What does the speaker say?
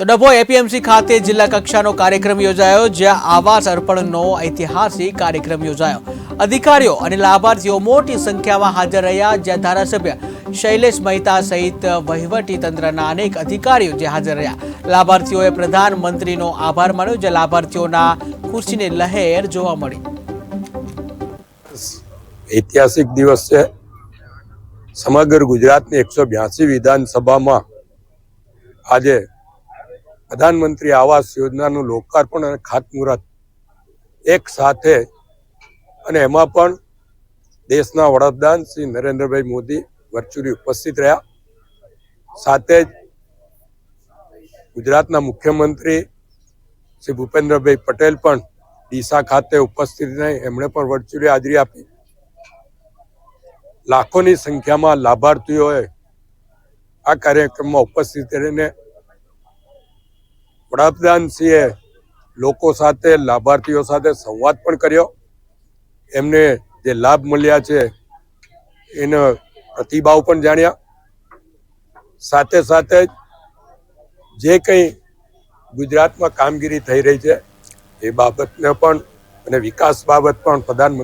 તો ડભો એપીએમસી ખાતે જિલ્લા કક્ષાનો કાર્યક્રમ યોજાયો, જ્યાં આવાસ અર્પણનો ઐતિહાસિક કાર્યક્રમ યોજાયો. અધિકારીઓ અને લાભાર્થીઓ મોટી સંખ્યામાં હાજર રહ્યા, જ્યાં ધારાસભ્ય શૈલેષ મહેતા સહિત વહીવટી તંત્રના અનેક અધિકારીઓ જે હાજર રહ્યા. લાભાર્થીઓએ પ્રધાનમંત્રીનો આભાર માન્યો જે લાભાર્થીઓના ખુશીની લહેર જોવા મળી. ઐતિહાસિક દિવસ છે. સમગ્ર ગુજરાતની એકસો બ્યાસી વિધાનસભામાં આજે પ્રધાનમંત્રી આવાસ યોજનાનું લોકાર્પણ અને ખાતમુહૂર્ત એક સાથે અને એમાં પણ દેશના વડાપ્રધાન શ્રી નરેન્દ્રભાઈ મોદી વર્ચ્યુઅલી ઉપસ્થિત રહ્યા. સાથે જ ગુજરાતના મુખ્યમંત્રી શ્રી ભૂપેન્દ્રભાઈ પટેલ પણ ડીસા ખાતે ઉપસ્થિત રહી. એમણે પણ વર્ચ્યુઅલી હાજરી આપી. લાખોની સંખ્યામાં લાભાર્થીઓએ આ કાર્યક્રમમાં ઉપસ્થિત રહીને વડાપ્રધાનશ્રીએ લોકો સાથે, લાભાર્થીઓ સાથે સંવાદ પણ કર્યો. એમને જે લાભ મળ્યા છે, એનો પ્રતિભાવ પણ જાણ્યા. સાથે સાથે જ કંઈ ગુજરાતમાં કામગીરી થઈ રહી છે, એ બાબતને પણ અને વિકાસ બાબત પણ પ્રધાનમંત્રી